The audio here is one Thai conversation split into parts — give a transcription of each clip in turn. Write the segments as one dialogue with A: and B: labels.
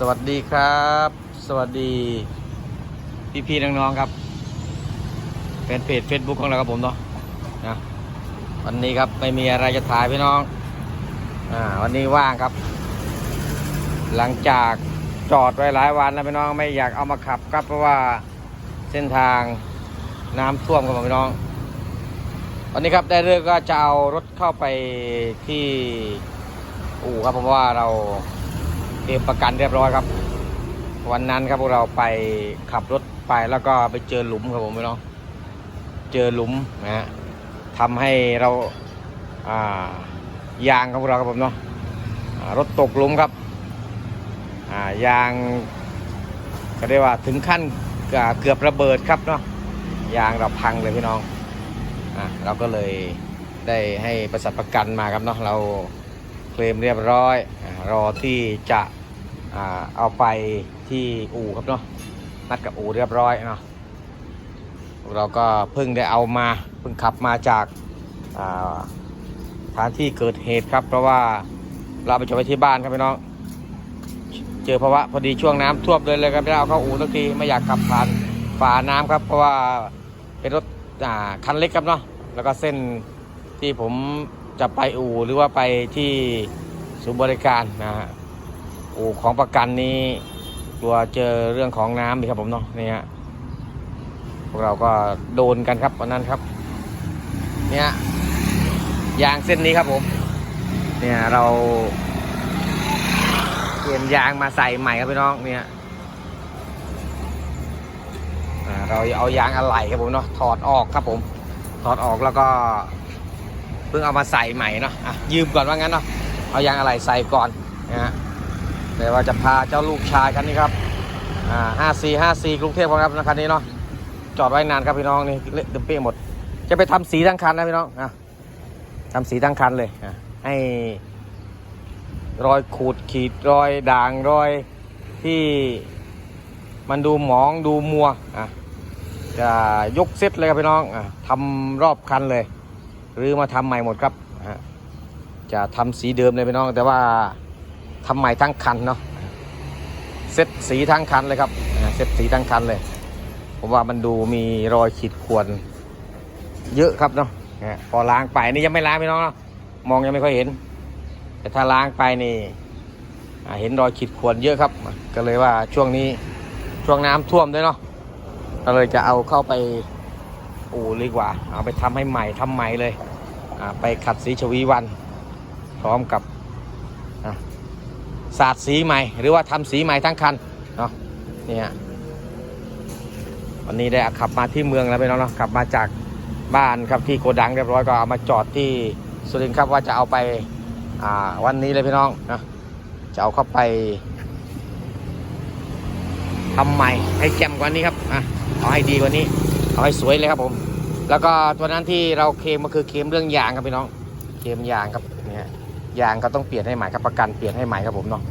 A: สวัสดีครับ สวัสดี พี่พี่น้องๆครับแฟนเพจ Facebook ของเราครับผมเนาะนะวันนี้ครับไม่มีอะไรจะถ่ายพี่น้องอ่าวันนี้ว่างครับ หลังจากจอดไว้หลายวันแล้วพี่น้องไม่อยากเอามาขับครับเพราะว่าเส้นทางน้ำท่วมครับผมพี่น้อง วันนี้ครับได้เรื่องก็จะเอารถเข้าไปที่อู่ครับเพราะว่าเรา เตรียมประกันเรียบร้อยครับ วันนั้นครับพวกเราไปขับรถไปแล้วก็ไปเจอหลุมครับผมพี่น้องเจอหลุมนะฮะทำให้เราอ่ายางของเราครับผมเนาะรถตกหลุมครับอ่ายางก็เรียกว่าถึงขั้นเกือบระเบิดครับเนาะยางเราพังเลยพี่น้องอะเราก็เลยได้ให้บริษัทประกันมาครับเนาะเราเคลมเรียบร้อย รอที่จะ เอาไปที่อู่ครับเนาะนัดกับอู่เรียบร้อยเนาะเราก็เพิ่งได้เอามาเพิ่งขับมาจากอ่าสถานที่เกิดเหตุครับ เพราะว่าเราไปจอดไว้ที่บ้านครับพี่น้องเจอภาวะพอดีช่วงน้ำท่วมเลยเลยครับไม่ได้เอาเข้าอู่สักทีไม่อยากขับผ่านฝาน้ำครับ เพราะว่าเป็นรถคันเล็กครับเนาะแล้วก็เส้นที่ผมจะไปอู่หรือว่าไปที่ศูนย์บริการนะฮะ อู่ของประกันนี้กลัวเจอเรื่องของน้ำอีกครับผมเนาะนี่ฮะพวกเราก็โดนกันครับวันนั้นครับ เนี่ยยางเส้นนี้ครับผม เนี่ยเราเปลี่ยนยางมาใส่ใหม่ครับพี่น้องเนี่ยเราเอายางอะไหล่ครับผมเนาะถอดออกครับผม ถอดออกแล้วก็ เพิ่งเอามาใส่ใหม่เนาะะยืมก่อนว่างั้นเนาะเอายางอะไหล่ใส่ก่อนนะฮะ เดี๋ยวว่าจะพาเจ้าลูกชายคันนี้ครับอ่าห้าสี่ห้าสี่กรุงเทพครับนะคันนี้เนาะจอดไว้นานครับพี่น้องนี่เละเต็มเปี้ยหมด จะไปทำสีทั้งคันนะพี่น้องอะทำสีทั้งคันเลยอะให้รอยขูดขีดรอยด่างรอยที่มันดูหมองดูมัวอะจะยกเซตเลยครับพี่น้องอะทำรอบคันเลย หรือมาทำใหม่หมดครับจะทำสีเดิมเลยพี่น้องแต่ว่า ทำใหม่ทั้งคันเนาะเซ็ตสีทั้งคันเลยครับเซ็ตสีทั้งคันเลยผมว่ามันดูมีรอยขีดข่วนเยอะครับเนาะพอล้างไปนี่ยังไม่ล้างพี่น้องเนาะมองยังไม่ค่อยเห็น แต่ถ้าล้างไปนี่เห็นรอยขีดข่วนเยอะครับ ก็เลยว่าช่วงนี้ช่วงน้ำท่วมด้วยเนาะก็เลยจะเอาเข้าไปอู่ดีกว่า เอาไปทำให้ใหม่ทำใหม่เลยไปขัดสีชวีวัน พร้อมกับ สาดสีใหม่ หรือว่าทำสีใหม่ทั้งคันเนาะนี่ฮะวันนี้ได้ขับมาที่เมืองแล้วไปน้องเนาะขับมาจากบ้านครับที่โกดังเรียบร้อยก็เอามาจอดที่สุรินทร์ครับว่าจะเอาไปอ่าวันนี้เลยพี่น้องนะจะเอาเข้าไปทำใหม่ให้แจ่มกว่านี้ครับอะเอาให้ดีกว่านี้ เอาให้สวยเลยครับผม แล้วก็ตัวนั้นที่เราเคมก็คือเคมเรื่องยางครับพี่น้อง เคลมยางครับ ยางก็ต้องเปลี่ยนให้ใหม่ครับประกันเปลี่ยนให้ใหม่ครับผมเนาะ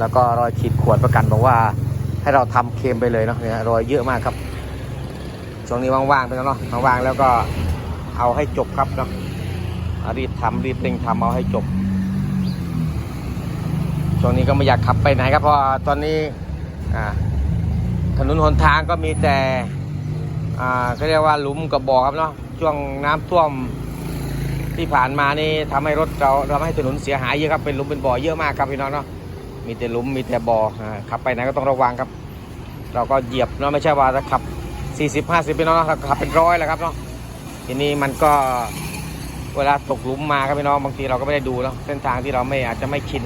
A: แล้วก็รอยขีดข่วนประกันบอกว่าให้เราทำเคมไปเลยเนาะเนี่ยรอยเยอะมากครับช่วงนี้ว่างๆไปแล้วเนาะว่างๆแล้วก็เอาให้จบครับเนาะรีบทำรีบเร่งทำเอาให้จบช่วงนี้ก็ไม่อยากขับไปไหนครับเพราะตอนนี้อ่าถนนหนทางก็มีแต่อ่าเขาเรียกว่าหลุมกับบ่อครับเนาะช่วงน้ำท่วม ที่ผ่านมานี่ทำให้รถเราทำให้ถนนเสียหายเยอะครับเป็นหลุมเป็นบ่อเยอะมากครับพี่น้องเนาะมีแต่หลุมมีแต่บ่อขับไปไหนก็ต้องระวังครับ เราก็เหยียบเนาะไม่ใช่ว่าจะขับ 40 50พี่น้องเนาะขับเป็นร้อยแหละครับเนาะทีนี้มันก็เวลาตกหลุมมาครับพี่น้องบางทีเราก็ไม่ได้ดูเนาะเส้นทางที่เราไม่อาจจะไม่ชิน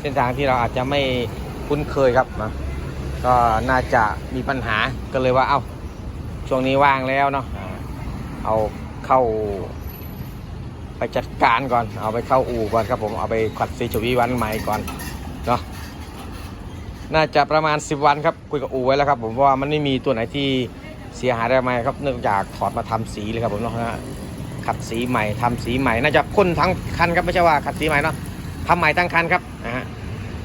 A: เส้นทางที่เราอาจจะไม่คุ้นเคยครับนะก็น่าจะมีปัญหาก็เลยว่าเอา้าช่วงนี้ว่างแล้วเนาะเอาเข้า ไปจัดการก่อน เอาไปเข้าอู่ก่อนครับผม เอาไปขัดสีชวีวันใหม่ก่อนเนาะ น่าจะประมาณ 10 วันครับ คุยกับอู่ไว้แล้วครับ ผมว่ามันไม่มีตัวไหนที่เสียหายอะไรไหมครับ เนื่องจากถอดมาทำสีเลยครับผมเนาะขัดสีใหม่ทำสีใหม่ น่าจะพ่นทั้งคันครับไม่ใช่ว่าขัดสีใหม่เนาะทำใหม่ทั้งคันครับนะฮะ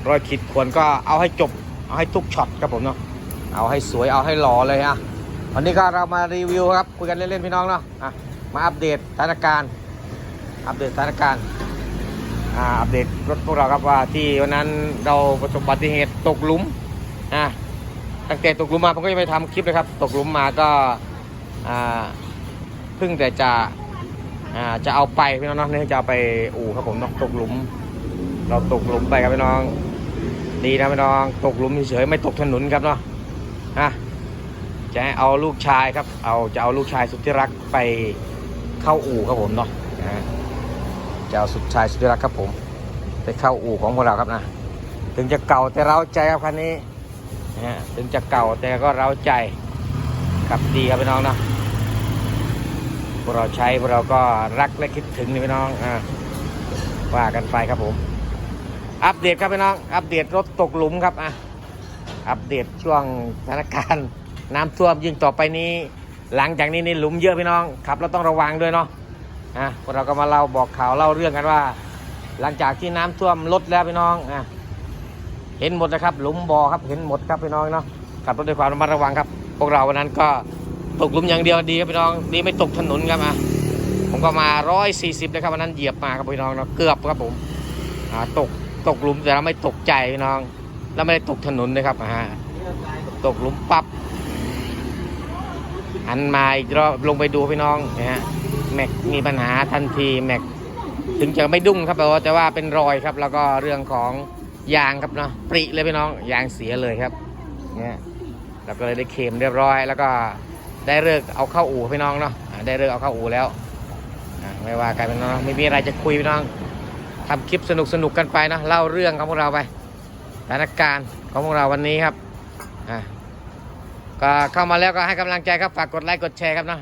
A: รอยขีดข่วนก็เอาให้จบ เอาให้ทุกช็อตครับผมเนาะ เอาให้สวย เอาให้หล่อเลยอะวันนี้ก็เรามารีวิวครับ คุยกันเล่นๆพี่น้องเนาะ อะ มาอัปเดตสถานการณ์ อัปเดตสถานการณ์อ่าอัปเดตรถพวกเราครับว่าที่วันนั้นเราประสบอุบัติเหตุตกหลุมอะตั้งแต่ตกหลุมมาผมก็ยังไม่ทำคลิปเลยครับ ตกหลุมมาก็อ่าเพิ่งแต่จะอ่าจะเอาไปพี่น้องเนาะเนี่ยจะเอาไปอู่ครับผมเนาะตกหลุม เราตกหลุมไปครับพี่น้อง ดีนะพี่น้องตกหลุมเฉยไม่ตกถนนครับเนาะอะจะให้เอาลูกชายครับ เอาจะเอาลูกชายสุดที่รักไปเข้าอู่ครับผมเนาะ นะฮะจะเอาสุดชายสุดรักครับผม ไปเข้าอู่ของพวกเราครับนะ ถึงจะเก่าแต่เราใจครับคันนี้นะฮะถึงจะเก่าแต่ก็เราใจขับดีครับพี่น้องเนาะพวกเราใช้พวกเราก็รักและคิดถึงนี่พี่น้องอ่าว่ากันไปครับผม อัปเดตครับพี่น้อง อัปเดตรถตกหลุมครับอะอัปเดตช่วงสถานการณ์น้ำท่วมยิ่งต่อไปนี้ หลังจากนี้นี่หลุมเยอะพี่น้องขับเราต้องระวังด้วยเนาะ อะพวกเราก็มาเล่าบอกข่าวเล่าเรื่องกันว่า หลังจากที่น้ำท่วมลดแล้วพี่น้องอะเห็นหมดนะครับ หลุมบ่อครับเห็นหมดครับพี่น้องเนาะขับรถด้วยความระมัดระวังครับ พวกเราวันนั้นก็ตกหลุมอย่างเดียวดีครับพี่น้องดีไม่ตกถนนครับอะผมก็มาร้อยสี่สิบเลยครับวันนั้นเหยียบมาครับพี่น้องเนาะเกือบครับผมอ่าตกตกหลุมแต่เราไม่ตกใจพี่น้องแล้วไม่ได้ตกถนนเลยครับอ่าตกหลุมปั๊บหันมาอีกรอบลงไปดูพี่น้องนะฮะ แม็กมีปัญหาทันทีแม็กถึงจะไม่ดุ้งครับแต่ว่าแต่ว่าเป็นรอยครับ แล้วก็เรื่องของยางครับเนาะปริเลยพี่น้องยางเสียเลยครับเนี่ยเราก็เลยได้เคลมเรียบร้อย แล้วก็ได้เลิกเอาเข้าอู่พี่น้องเนาะได้เลิกเอาเข้าอู่แล้วไม่ว่ากันพี่น้องไม่มีอะไรจะคุยพี่น้องทำคลิปสนุกสนุกกันไปนะเล่าเรื่องของพวกเราไปสถานการณ์ของพวกเราวันนี้ครับอ่าก็เข้ามาแล้วก็ให้กำลังใจครับฝากกดไลค์กดแชร์ครับเนาะ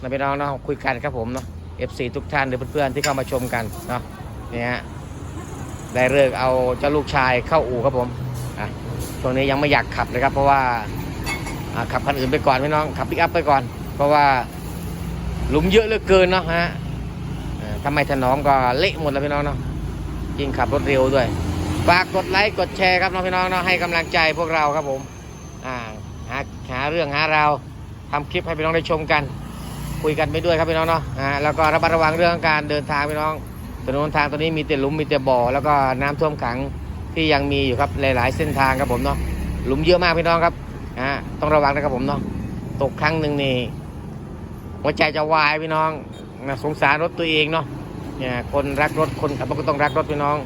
A: นะพี่น้องเนาะคุยกันครับผมเนาะ FC ทุกท่านหรือเพื่อนๆที่เข้ามาชมกันเนาะเนี่ยฮะได้เลิกเอาเจ้าลูกชายเข้าอู่ครับผมอะช่วงนี้ยังไม่อยากขับเลยครับเพราะว่าขับคันอื่นไปก่อนพี่น้องขับปิกอัพไปก่อน เพราะว่าหลุมเยอะเหลือเกินเนาะฮะเอ่อถ้าไมถนอมก็เละหมดแล้วพี่น้องเนาะยิ่งขับรถเร็วด้วยฝากกดไลค์กดแชร์ครับน้องพี่น้องเนาะให้กำลังใจพวกเราครับผมอ่าหาหาเรื่องหาราวทำคลิปให้พี่น้องได้ชมกัน คุยกันไปด้วยครับพี่น้องเนาะอ่าแล้วก็ระมัดระวังเรื่องการเดินทางพี่น้องถนนทางตอนนี้มีแต่หลุมมีแต่บ่อ แล้วก็น้ำท่วมขังที่ยังมีอยู่ครับหลาย ๆ เส้นทางครับผมเนาะหลุมเยอะมากพี่น้องครับอ่าต้องระวังนะครับผมเนาะตกครั้งหนึ่งนี่หัวใจจะวายพี่น้องนะสงสารรถตัวเองเนาะเนี่ยคนรักรถคนขับรถก็ต้องรักรถพี่น้อง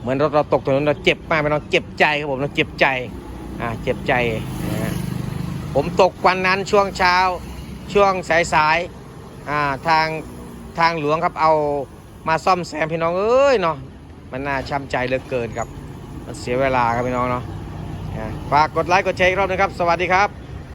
A: เหมือนรถเราตกถนนเราเจ็บมากพี่น้องเจ็บใจครับผมเราเจ็บใจอ่าเจ็บใจนะผมตกวันนั้นช่วงเช้า ช่วงสายๆอ่าทางทางหลวงครับเอามาซ่อมแซมพี่น้องเอ้ยเนาะมันน่าช้ำใจเหลือเกินครับ มันเสียเวลาครับพี่น้องเนาะฝากกดไลค์กดแชร์อีกรอบนึงครับ สวัสดีครับ